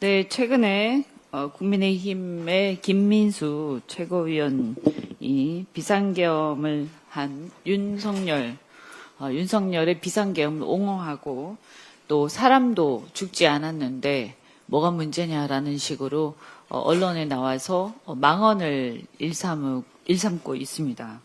네, 최근에 어, 국민의힘의 김민수 최고위원이 비상계엄을 한 윤석열, 어, 윤석열의 비상계엄을 옹호하고 또 사람도 죽지 않았는데 뭐가 문제냐라는 식으로 어, 언론에 나와서 어, 망언을 일삼, 일삼고 있습니다.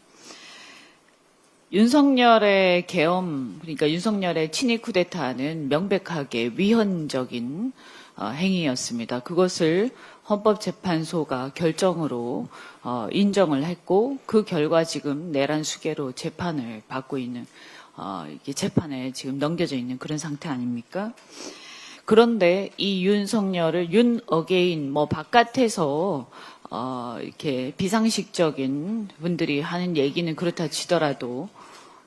윤석열의 계엄, 그러니까 윤석열의 친위 쿠데타는 명백하게 위헌적인 어, 행위였습니다. 그것을 헌법재판소가 결정으로 어, 인정을 했고 그 결과 지금 내란 수계로 재판을 받고 있는 어, 재판에 지금 넘겨져 있는 그런 상태 아닙니까? 그런데 이 윤석열을 윤 어게인 뭐 바깥에서 어, 이렇게 비상식적인 분들이 하는 얘기는 그렇다 치더라도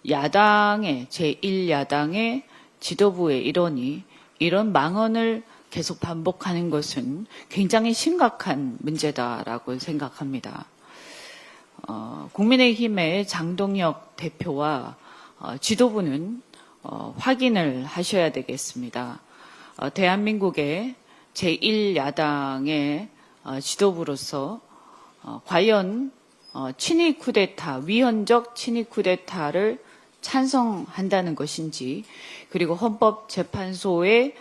야당의 제1야당의 지도부의 일원이 이런 망언을 계속 반복하는 것은 굉장히 심각한 문제다라고 생각합니다. 어, 국민의힘의 장동혁 대표와 어, 지도부는 어, 확인을 하셔야 되겠습니다. 어, 대한민국의 제1야당의 어, 지도부로서 어, 과연 어, 친위 쿠데타, 위헌적 친위 쿠데타를 찬성한다는 것인지, 그리고 헌법재판소의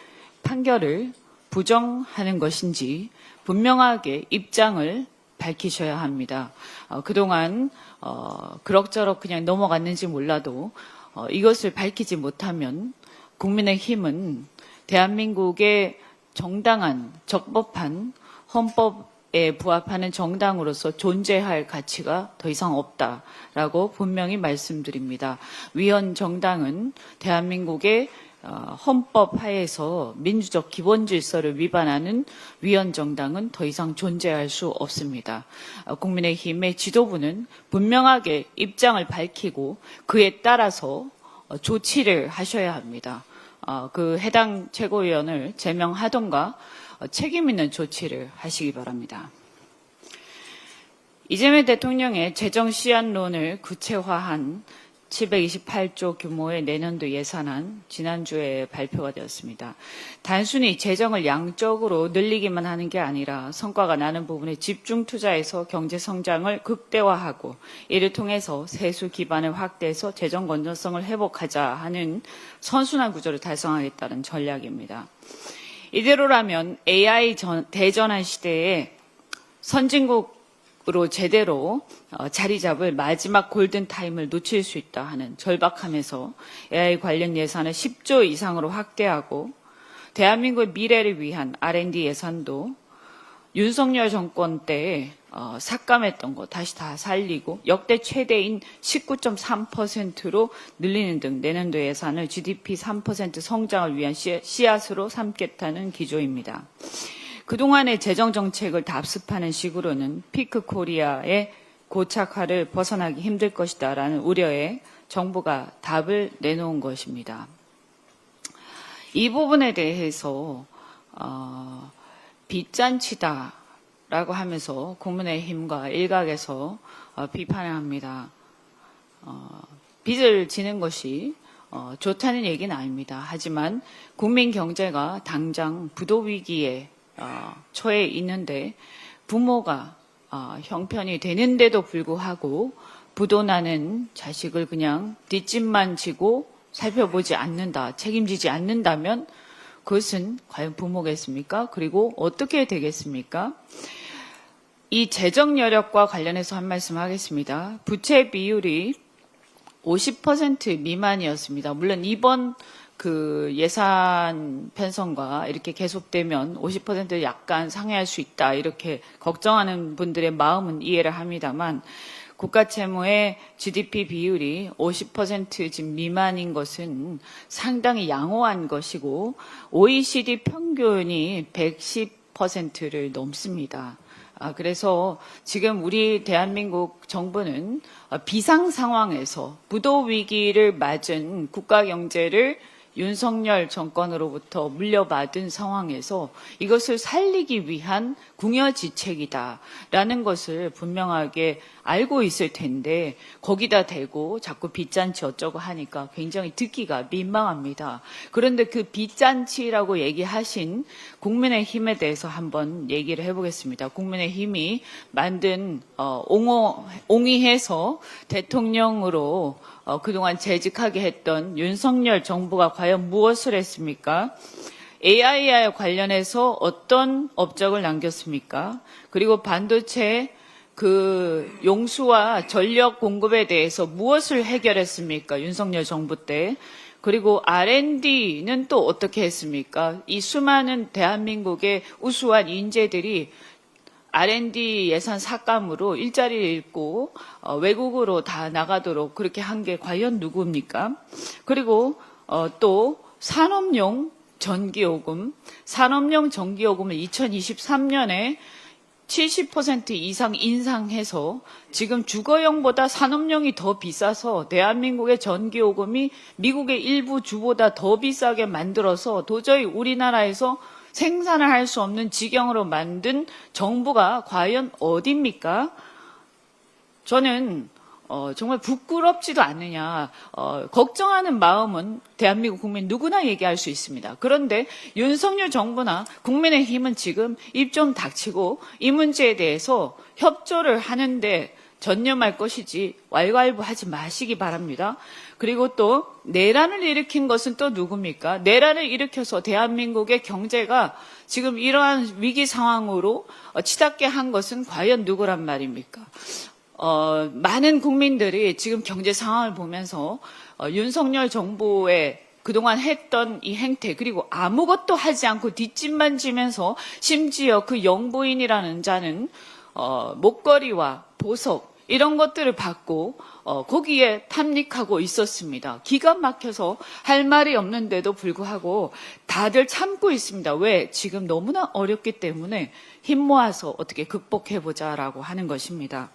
판결을 부정하는 것인지 분명하게 입장을 밝히셔야 합니다. 어, 그동안 어, 그럭저럭 그냥 넘어갔는지 몰라도 어, 이것을 밝히지 못하면 국민의힘은 대한민국의 정당한 적법한 헌법에 부합하는 정당으로서 존재할 가치가 더 이상 없다라고 분명히 말씀드립니다. 위헌 정당은 대한민국의 어, 헌법 하에서 민주적 기본 질서를 위반하는 위헌 정당은 더 이상 존재할 수 없습니다. 어, 국민의힘의 지도부는 분명하게 입장을 밝히고 그에 따라서 어, 조치를 하셔야 합니다. 어, 그 해당 최고위원을 제명하던가 어, 책임 있는 조치를 하시기 바랍니다. 이재명 대통령의 재정 시한론을 구체화한 728조 규모의 내년도 예산안 지난주에 발표가 되었습니다. 단순히 재정을 양적으로 늘리기만 하는 게 아니라 성과가 나는 부분에 집중 투자해서 경제 성장을 극대화하고 이를 통해서 세수 기반을 확대해서 재정 건전성을 회복하자 하는 선순환 구조를 달성하겠다는 전략입니다. 이대로라면 AI 전- 대전환 시대에 선진국 으로 제대로 어, 자리 잡을 마지막 골든 타임을 놓칠 수 있다 하는 절박함에서 AI 관련 예산을 10조 이상으로 확대하고 대한민국의 미래를 위한 R&D 예산도 윤석열 정권 때 어, 삭감했던 거 다시 다 살리고 역대 최대인 19.3%로 늘리는 등 내년도 예산을 GDP 3% 성장을 위한 씨- 씨앗으로 삼겠다는 기조입니다. 그동안의 재정 정책을 답습하는 식으로는 피크 코리아의 고착화를 벗어나기 힘들 것이다라는 우려에 정부가 답을 내놓은 것입니다. 이 부분에 대해서 어, 빚잔치다라고 하면서 국민의힘과 일각에서 어, 비판을 합니다. 어, 빚을 지는 것이 어, 좋다는 얘기는 아닙니다. 하지만 국민 경제가 당장 부도 위기에 어, 처해 있는데 부모가 어, 형편이 되는데도 불구하고 부도나는 자식을 그냥 뒷짐만 지고 살펴보지 않는다, 책임지지 않는다면 그것은 과연 부모겠습니까? 그리고 어떻게 되겠습니까? 이 재정 여력과 관련해서 한 말씀 하겠습니다. 부채 비율이 50% 미만이었습니다. 물론 이번 그 예산 편성과 이렇게 계속되면 50% 약간 상회할 수 있다 이렇게 걱정하는 분들의 마음은 이해를 합니다만 국가 채무의 GDP 비율이 50% 지금 미만인 것은 상당히 양호한 것이고 OECD 평균이 110%를 넘습니다. 아, 그래서 지금 우리 대한민국 정부는 어, 비상 상황에서 부도 위기를 맞은 국가 경제를 윤석열 정권으로부터 물려받은 상황에서 이것을 살리기 위한 궁여지책이다라는 것을 분명하게 알고 있을 텐데 거기다 대고 자꾸 빚잔치 어쩌고 하니까 굉장히 듣기가 민망합니다. 그런데 그 빚잔치라고 얘기하신 국민의힘에 대해서 한번 얘기를 해보겠습니다. 국민의힘이 만든 어, 옹호, 옹의해서 대통령으로 어, 그동안 재직하게 했던 윤석열 정부가 과연 무엇을 했습니까? AI와 관련해서 어떤 업적을 남겼습니까? 그리고 반도체 그 용수와 전력 공급에 대해서 무엇을 해결했습니까? 윤석열 정부 때. 그리고 R&D는 또 어떻게 했습니까? 이 수많은 대한민국의 우수한 인재들이 R&D 예산 삭감으로 일자리를 잃고 어, 외국으로 다 나가도록 그렇게 한 게 과연 누구입니까? 그리고 어, 또 산업용 전기요금, 산업용 전기요금을 2023년에 70% 이상 인상해서 지금 주거용보다 산업용이 더 비싸서 대한민국의 전기요금이 미국의 일부 주보다 더 비싸게 만들어서 도저히 우리나라에서 생산을 할 수 없는 지경으로 만든 정부가 과연 어딥니까? 저는 어, 정말 부끄럽지도 않느냐 어, 걱정하는 마음은 대한민국 국민 누구나 얘기할 수 있습니다. 그런데 윤석열 정부나 국민의힘은 지금 입 좀 닥치고 이 문제에 대해서 협조를 하는데 전념할 것이지 왈가왈부하지 마시기 바랍니다. 그리고 또 내란을 일으킨 것은 또 누굽니까? 내란을 일으켜서 대한민국의 경제가 지금 이러한 위기 상황으로 어, 치닫게 한 것은 과연 누구란 말입니까? 어, 많은 국민들이 지금 경제 상황을 보면서 어, 윤석열 정부의 그동안 했던 이 행태 그리고 아무것도 하지 않고 뒷짐만 지면서 심지어 그 영부인이라는 자는 어, 목걸이와 보석 이런 것들을 받고 어, 거기에 탐닉하고 있었습니다. 기가 막혀서 할 말이 없는데도 불구하고 다들 참고 있습니다. 왜? 지금 너무나 어렵기 때문에 힘 모아서 어떻게 극복해보자라고 하는 것입니다.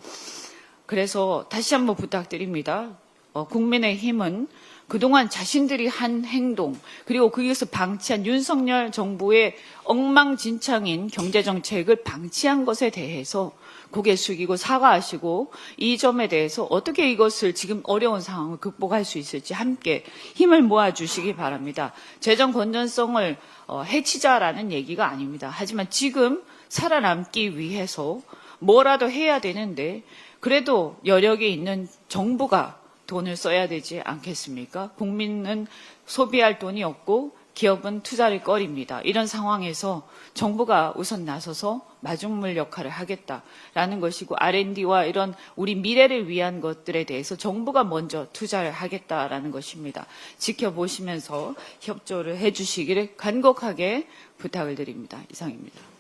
그래서 다시 한번 부탁드립니다. 어, 국민의 힘은 그동안 자신들이 한 행동 그리고 거기에서 방치한 윤석열 정부의 엉망진창인 경제정책을 방치한 것에 대해서 고개 숙이고 사과하시고 이 점에 대해서 어떻게 이것을 지금 어려운 상황을 극복할 수 있을지 함께 힘을 모아주시기 바랍니다. 재정 건전성을 어, 해치자라는 얘기가 아닙니다. 하지만 지금 살아남기 위해서 뭐라도 해야 되는데 그래도 여력이 있는 정부가 돈을 써야 되지 않겠습니까? 국민은 소비할 돈이 없고 기업은 투자를 꺼립니다. 이런 상황에서 정부가 우선 나서서 마중물 역할을 하겠다라는 것이고 R&D와 이런 우리 미래를 위한 것들에 대해서 정부가 먼저 투자를 하겠다라는 것입니다. 지켜보시면서 협조를 해주시기를 간곡하게 부탁을 드립니다. 이상입니다.